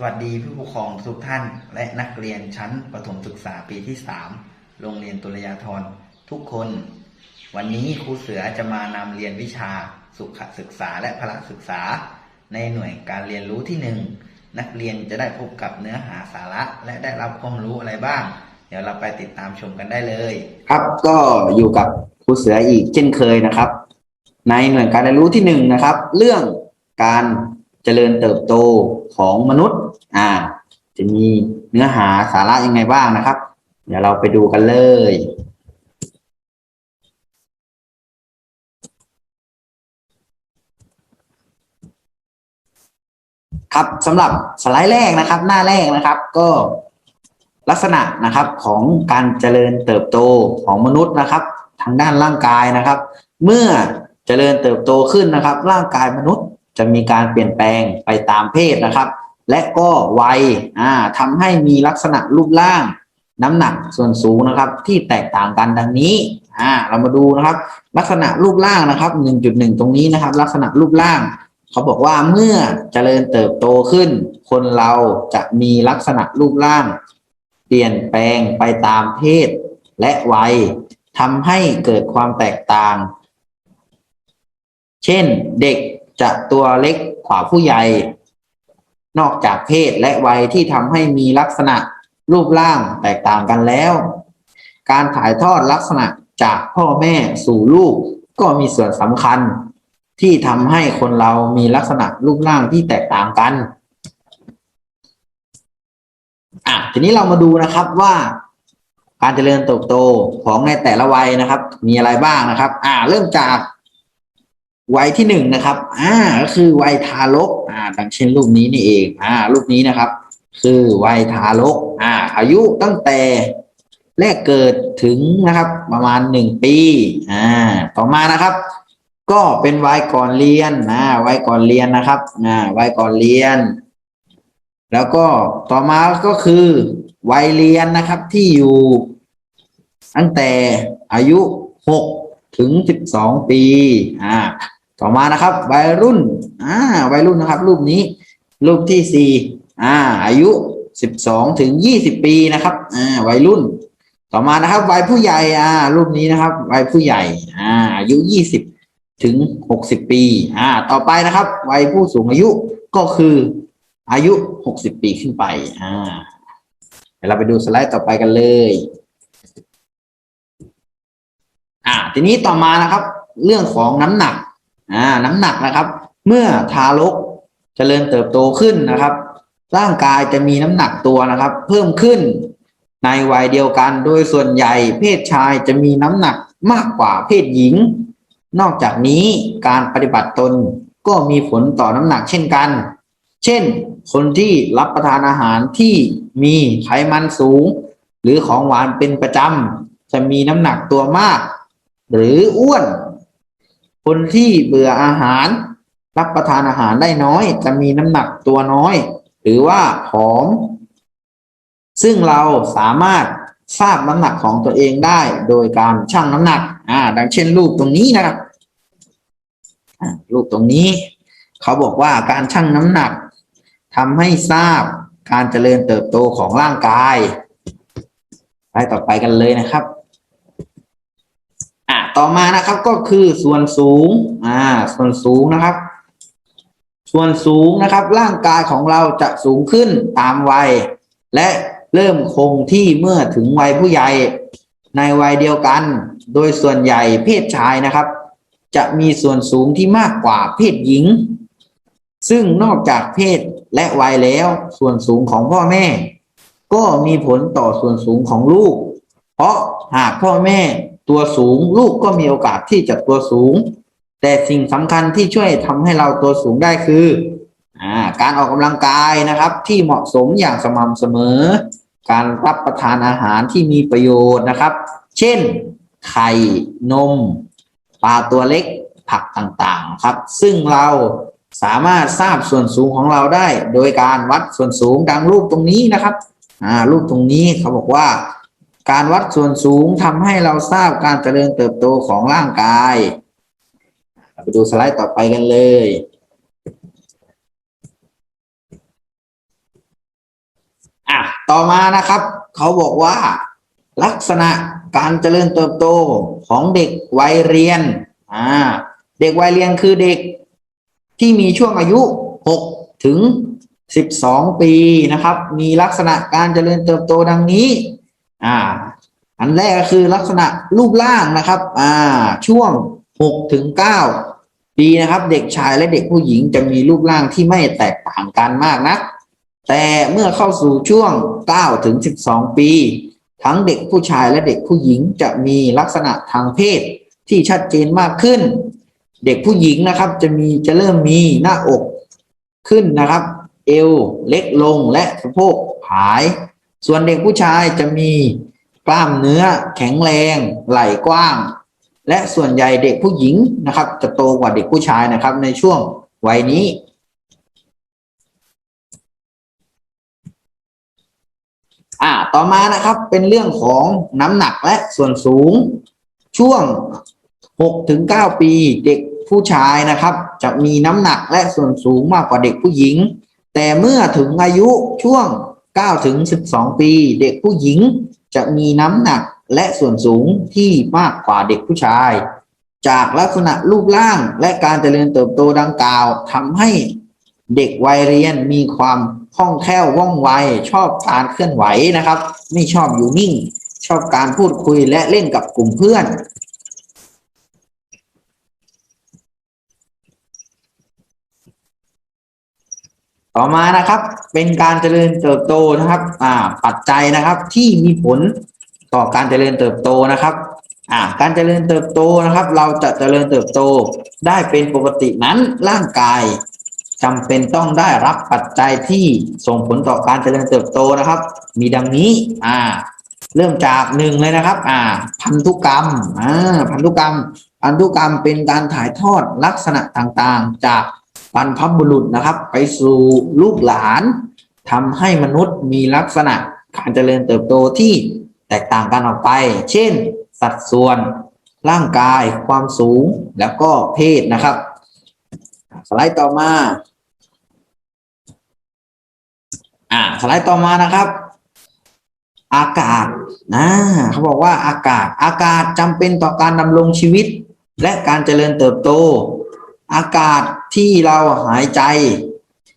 สวัสดีผู้ปกครองทุกท่าน และนักเรียนชั้นประถมศึกษาปีที่ 3 โรงเรียนตุลยาธรทุกคน วันนี้ครูเสือจะมานำเรียนวิชาสุขศึกษาและพละศึกษา ในหน่วยการเรียนรู้ที่หนึ่งนักเรียนจะได้พบกับเนื้อหาสาระ และได้รับความรู้อะไรบ้าง เดี๋ยวเราไปติดตามชมกันได้เลย ครับก็อยู่กับครูเสืออีกเช่นเคยนะครับ ในหน่วยการเรียนรู้ที่หนึ่งนะครับ เรื่องการ จริญเติบโตของมนุษย์ อ่า จะมีเนื้อหาสาระยังไงบ้างนะครับ เดี๋ยวเราไปดูกันเลยครับสำหรับสไลด์แรกนะครับ หน้าแรกนะครับ ก็ลักษณะนะครับของการเจริญเติบโตของมนุษย์นะครับ ทางด้านร่างกายนะครับ เมื่อเจริญเติบโตขึ้นนะครับ ร่างกายมนุษย์ จะมีการเปลี่ยนแปลงไปตามเพศนะครับ และก็วัยอ่าทำให้มีลักษณะรูปร่าง น้ำหนักส่วนสูงนะครับ ที่แตกต่างกันดังนี้อ่าเรามาดูนะครับ ลักษณะรูปร่างนะครับ 1.1 ตรงนี้นะครับ ลักษณะรูปร่างเขาบอกว่าเมื่อเจริญเติบโตขึ้น คนเราจะมีลักษณะรูปร่าง เปลี่ยนแปลงไปตามเพศ และวัยทำให้เกิดความแตกต่าง เช่นเด็ก จะตัวเล็กกว่าผู้ใหญ่ นอกจากเพศและวัยที่ทำให้มีลักษณะรูปร่างแตกต่างกันแล้ว การถ่ายทอดลักษณะจากพ่อแม่สู่ลูกก็มีส่วนสำคัญ ที่ทำให้คนเรามีลักษณะรูปร่างที่แตกต่างกันอะทีนี้เรามาดูนะครับว่า การเจริญเติบโตของในแต่ละวัยนะครับ มีอะไรบ้างนะครับ อ่าเริ่มจาก วัยที่หนึ่งนะครับ อ่า ก็คือวัยทารก อ่าดังเช่นรูปนี้นี่เอง อ่า รูปนี้นะครับ คือวัยทารก อ่า อายุตั้งแต่แรกเกิดถึงนะครับ ประมาณหนึ่งปี อ่า ต่อมานะครับ ก็เป็นวัยก่อนเรียนนะวัยก่อนเรียนนะครับ อ่า วัยก่อนเรียน แล้วก็ต่อมาก็คือวัยเรียนนะครับที่อยู่ ตั้งแต่อายุหกถึงสิบสองปี อ่า ต่อมานะครับ วัยรุ่นอ่าวัยรุ่นนะครับ รูปนี้ รูปที่สี่อ่า อายุสิบสองถึงยี่สิบปีนะครับอ่าวัยรุ่น ต่อมานะครับ วัยผู้ใหญ่อ่า รูปนี้นะครับ วัยผู้ใหญ่อ่าอายุยี่สิบถึงหกสิบปีอ่า ต่อไปนะครับ วัยผู้สูงอายุก็คืออายุหกสิบปีขึ้นไปอ่าเดี๋ยวเราไปดูสไลด์ต่อไปกันเลย อ่า ทีนี้ต่อมานะครับ เรื่องของน้ำหนัก อ่าน้ำหนักนะครับ เมื่อทารกเจริญเติบโตขึ้นนะครับ ร่างกายจะมีน้ำหนักตัวนะครับ เพิ่มขึ้นในวัยเดียวกันโดยส่วนใหญ่เพศชายจะมีน้ำหนักมากกว่าเพศหญิง นอกจากนี้การปฏิบัติตนก็มีผลต่อน้ำหนักเช่นกัน เช่น คนที่รับประทานอาหารที่มีไขมันสูง หรือของหวานเป็นประจำจะมีน้ำหนักตัวมาก หรืออ้วน คนที่เบื่ออาหาร รับประทานอาหารได้น้อย จะมีน้ำหนักตัวน้อย หรือว่าผอม ซึ่งเราสามารถทราบน้ำหนักของตัวเองได้โดยการชั่งน้ำหนัก อ่า ดังเช่นรูปตรงนี้นะครับรูปตรงนี้ เขาบอกว่าการชั่งน้ำหนักทำให้ทราบการเจริญเติบโตของร่างกายไปต่อไปกันเลยนะครับ ต่อมานะครับก็คือส่วนสูง อ่า ส่วนสูงนะครับ ส่วนสูงนะครับ ร่างกายของเราจะสูงขึ้นตามวัย และเริ่มคงที่เมื่อถึงวัยผู้ใหญ่ในวัยเดียวกัน โดยส่วนใหญ่เพศชายนะครับ จะมีส่วนสูงที่มากกว่าเพศหญิง ซึ่งนอกจากเพศและวัยแล้ว ส่วนสูงของพ่อแม่ ก็มีผลต่อส่วนสูงของลูก เพราะหากพ่อแม่ ตัวสูง ลูกก็มีโอกาสที่จะตัวสูง แต่สิ่งสำคัญที่ช่วยทำให้เราตัวสูงได้คืออ่าการออกกำลังกายนะครับ ที่เหมาะสมอย่างสม่ำเสมอ การรับประทานอาหารที่มีประโยชน์นะครับ เช่น ไข่นมปลาตัวเล็กผักต่างๆครับ ซึ่งเราสามารถทราบส่วนสูงของเราได้ โดยการวัดส่วนสูงดังรูปตรงนี้นะครับ อ่ารูปตรงนี้เขาบอกว่า การวัดส่วนสูงทำให้เราทราบการเจริญเติบโตของร่างกายไปดูสไลด์ต่อไปกันเลยอะต่อมานะครับ เขาบอกว่า ลักษณะการเจริญเติบโตของเด็กวัยเรียนอ่าเด็กวัยเรียนคือเด็กที่มีช่วงอายุ6ถึง 12 ปีนะครับ มีลักษณะการเจริญเติบโตดังนี้ อ่า อันแรกก็คือลักษณะรูปร่างนะครับ อ่า ช่วง6ถึง9ปีนะครับ เด็กชายและเด็กผู้หญิงจะมีรูปร่างที่ไม่แตกต่างกันมากนัก แต่เมื่อเข้าสู่ช่วง9ถึง12ปี ทั้งเด็กผู้ชายและเด็กผู้หญิงจะมีลักษณะทางเพศที่ชัดเจนมากขึ้น เด็กผู้หญิงนะครับ จะมีจะเริ่มมีหน้าอกขึ้นนะครับ เอวเล็กลงและสะโพกผาย ส่วนเด็กผู้ชายจะมีกล้ามเนื้อแข็งแรง ไหล่กว้าง และส่วนใหญ่เด็กผู้หญิงนะครับ จะโตกว่าเด็กผู้ชายนะครับ ในช่วงวัยนี้ อ่าต่อมานะครับเป็นเรื่องของน้ำหนักและส่วนสูง ช่วง6ถึง9ปีเด็กผู้ชายนะครับ จะมีน้ำหนักและส่วนสูงมากกว่าเด็กผู้หญิง แต่เมื่อถึงอายุช่วง 9ถึง12 ปี เด็กผู้หญิงจะมีน้ำหนักและส่วนสูงที่มากกว่าเด็กผู้ชาย จากลักษณะรูปร่างและการเจริญเติบโตดังกล่าวทำให้เด็กวัยเรียนมีความคล่องแคล่วว่องไวชอบการเคลื่อนไหวนะครับ ไม่ชอบอยู่นิ่ง ชอบการพูดคุยและเล่นกับกลุ่มเพื่อน ต่อมานะครับเป็นการเจริญเติบโตนะครับอ่าปัจจัยนะครับที่มีผลต่อการเจริญเติบโตนะครับอ่าการเจริญเติบโตนะครับ เราจะเจริญเติบโตได้เป็นปกตินั้นร่างกายจำเป็นต้องได้รับปัจจัยที่ส่งผลต่อการเจริญเติบโตนะครับ มีดังนี้อ่าเริ่มจากหนึ่งเลยนะครับ อ่า พันธุกรรมอ่าพันธุกรรม พันธุกรรมเป็นการถ่ายทอดลักษณะต่างๆ จาก บรรพบุรุษนะครับ ไปสู่ลูกหลานทำให้มนุษย์มีลักษณะการเจริญเติบโตที่แตกต่างกันออกไป เช่น สัดส่วน ร่างกาย ความสูง แล้วก็เพศนะครับ สไลด์ต่อมา อ่า สไลด์ต่อมานะครับ อากาศนะเขาบอกว่าอากาศ อากาศจำเป็นต่อการดำรงชีวิต และการเจริญเติบโต อากาศ ที่เราหายใจ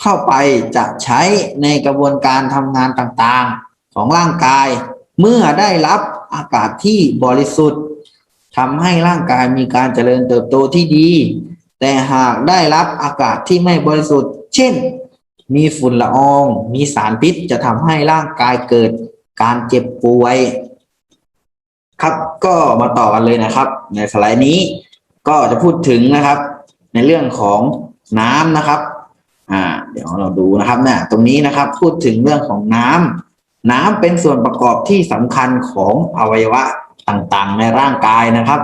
เข้าไปจะใช้ในกระบวนการทำงานต่างๆ ของร่างกาย เมื่อได้รับอากาศที่บริสุทธิ์ทำให้ร่างกายมีการเจริญเติบโตที่ดี แต่หากได้รับอากาศที่ไม่บริสุทธิ์ เช่น มีฝุ่นละออง มีสารพิษจะทำให้ร่างกายเกิดการเจ็บป่วย ครับก็มาต่อกันเลยนะครับ ในสไลด์นี้ก็จะพูดถึงนะครับ ในเรื่องของน้ำนะครับ อ่า เดี๋ยวเราดูนะครับเนี่ยตรงนี้นะครับพูดถึงเรื่องของน้ำน้ำเป็นส่วนประกอบที่สำคัญของอวัยวะต่างๆ ในร่างกายนะครับ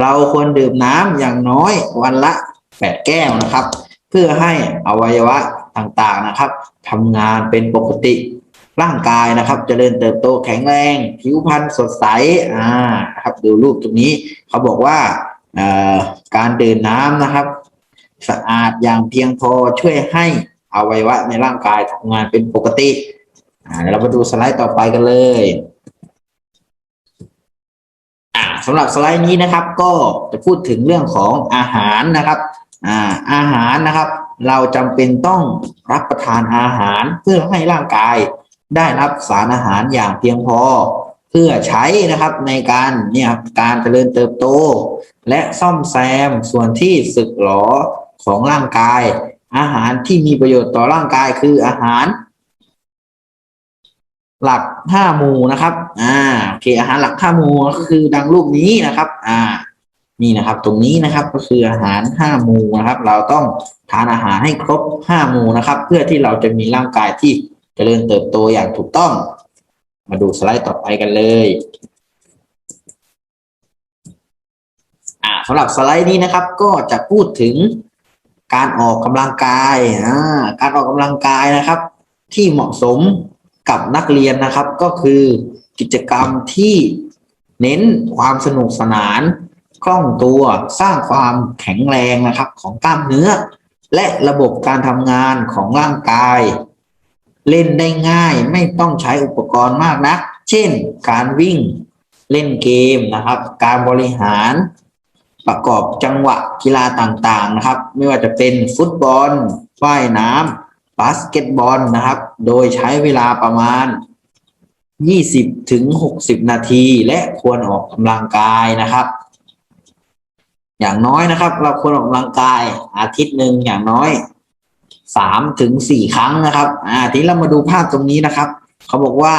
เราควรดื่มน้ำอย่างน้อยวันละแปดแก้วนะครับ เพื่อให้อวัยวะต่างๆนะครับทำงานเป็นปกติร่างกายนะครับจเจริญเติบโตแข็งแรง ผิวพรรณสดใสอ่าครับดูรูปตรงนี้เขาบอกว่าอ่อการดื่มน้ำนะครับ สะอาดอย่างเพียงพอช่วยให้อวัยวะในร่างกายทำงานเป็นปกติเดี๋ยวเรามาดูสไลด์ต่อไปกันเลยสำหรับสไลด์นี้นะครับ ก็จะพูดถึงเรื่องของอาหารนะครับอาอาหารนะครับ เราจำเป็นต้องรับประทานอาหารเพื่อให้ร่างกายได้รับสารอาหารอย่างเพียงพอ เพื่อใช้นะครับในการเนี่ยการเจริญเติบโต และซ่อมแซมส่วนที่สึกหรอ ของร่างกาย อาหารที่มีประโยชน์ต่อร่างกายคืออาหาร หลักห้าหมู่นะครับ อ่าโอเคอาหารหลักห้าหมู่ก็คือดังรูปนี้นะครับ อ่า นี่นะครับ ตรงนี้นะครับก็คืออาหารห้าหมู่นะครับ เราต้องทานอาหารให้ครบห้าหมู่นะครับ เพื่อที่เราจะมีร่างกายที่เจริญเติบโตอย่างถูกต้อง มาดูสไลด์ต่อไปกันเลยอ่าสำหรับสไลด์นี้นะครับ ก็จะพูดถึง การออกกำลังกายอ่าการออกกำลังกายนะครับ ที่เหมาะสมกับนักเรียนนะครับ ก็คือกิจกรรมที่เน้นความสนุกสนานคล่องตัวสร้างความแข็งแรงนะครับของกล้ามเนื้อ และระบบการทำงานของร่างกาย เล่นได้ง่ายไม่ต้องใช้อุปกรณ์มากนะเช่น การวิ่งเล่นเกมนะครับ การบริหาร ประกอบจังหวะกีฬาต่างๆนะครับ ไม่ว่าจะเป็นฟุตบอลว่ายน้ำบาสเกตบอลนะครับ โดยใช้เวลาประมาณ 20ถึง60 นาที และควรออกกำลังกายนะครับ อย่างน้อยนะครับ เราควรออกกำลังกายอาทิตย์หนึ่งอย่างน้อยสามถึงสี่ครั้งนะครับอาทีนี้เรามาดูภาพตรงนี้นะครับ เขาบอกว่า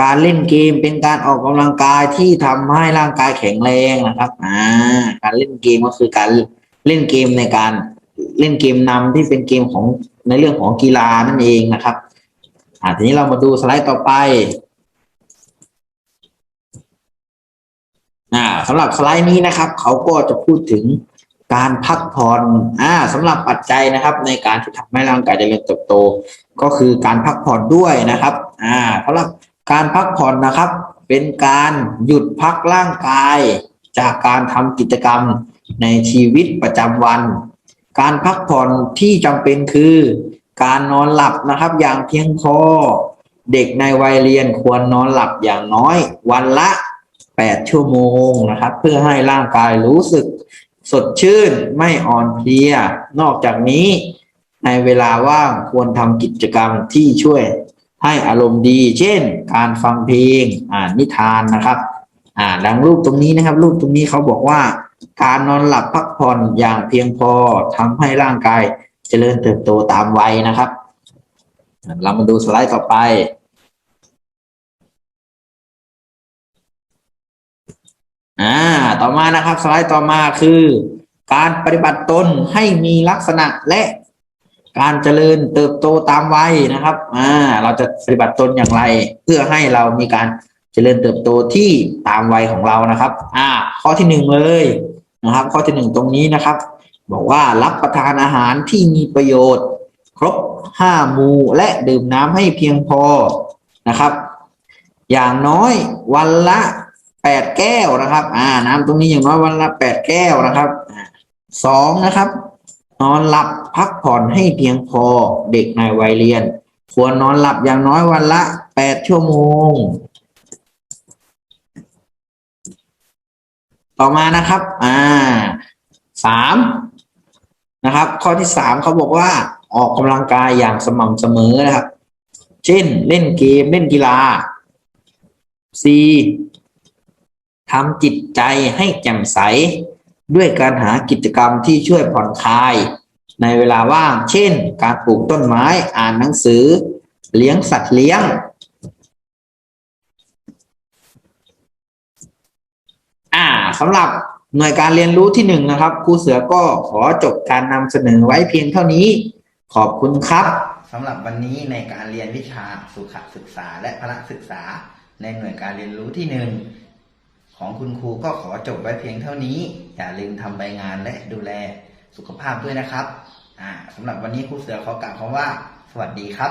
การเล่นเกมเป็นการออกกำลังกายที่ทำให้ร่างกายแข็งแรงนะครับ อ่า การเล่นเกมก็คือการเล่นเกมในการเล่นเกมนำที่เป็นเกมของในเรื่องของกีฬานั่นเองนะครับ อ่า ทีนี้เรามาดูสไลด์ต่อไป อ่าสำหรับสไลด์นี้นะครับ เขาก็จะพูดถึงการพักผ่อน อ่าสำหรับปัจจัยนะครับ ในการที่ทำให้ร่างกายเจริญเติบโต ก็คือการพักผ่อนด้วยนะครับ อ่าสำหรับ การพักผ่อนนะครับ เป็นการหยุดพักร่างกาย จากการทำกิจกรรมในชีวิตประจำวัน การพักผ่อนที่จำเป็นคือ การนอนหลับนะครับ อย่างเพียงพอเด็กในวัยเรียนควรนอนหลับอย่างน้อย วันละ 8 ชั่วโมงนะครับ เพื่อให้ร่างกายรู้สึกสดชื่นไม่อ่อนเพลีย นอกจากนี้ในเวลาว่างควรทำกิจกรรมที่ช่วย ให้อารมณ์ดี เช่น การฟังเพลงอ่านนิทานนะครับอ่าดังรูปตรงนี้นะครับ รูปตรงนี้เขาบอกว่า การนอนหลับพักผ่อนอย่างเพียงพอทำให้ร่างกายเจริญเติบโตตามวัยนะครับ เรามาดูสไลด์ต่อไปอ่าต่อมานะครับสไลด์ต่อมาคือ การปฏิบัติตนให้มีลักษณะและ การเจริญเติบโตตามวัยนะครับอ่าเราจะปฏิบัติตนอย่างไร เพื่อให้เรามีการเจริญเติบโตที่ตามวัยของเรานะครับ อ่า ข้อที่หนึ่งเลยนะครับ ข้อที่หนึ่งตรงนี้นะครับ บอกว่ารับประทานอาหารที่มีประโยชน์ ครบห้าหมู่และดื่มน้ำให้เพียงพอนะครับ อย่างน้อยวันละแปดแก้วนะครับ อ่า น้ำตรงนี้อย่างน้อยวันละแปดแก้วนะครับสองนะครับ นอนหลับพักผ่อนให้เพียงพอเด็กในวัยเรียน ควรนอนหลับอย่างน้อยวันละแปดชั่วโมง ต่อมานะครับ อ่าสามนะครับ ข้อที่สามเขาบอกว่าออกกำลังกายอย่างสม่ำเสมอนะครับ เช่น เล่นเกมเล่นกีฬา C ทำจิตใจให้แจ่มใส ด้วยการหากิจกรรมที่ช่วยผ่อนคลาย ในเวลาว่าง เช่น การปลูกต้นไม้อ่านหนังสือ เลี้ยงสัตว์เลี้ยง อ่าสำหรับหน่วยการเรียนรู้ที่หนึ่งนะครับครูเสือก็ขอจบการนำเสนอไว้เพียงเท่านี้ ขอบคุณครับสำหรับวันนี้ในการเรียนวิชาสุขศึกษาและพละศึกษา ในหน่วยการเรียนรู้ที่หนึ่ง ของคุณครูก็ขอจบไว้เพียงเท่านี้ อย่าลืมทำใบงานและดูแลสุขภาพด้วยนะครับสำหรับวันนี้ครูเสือขอกล่าวคำว่า สวัสดีครับ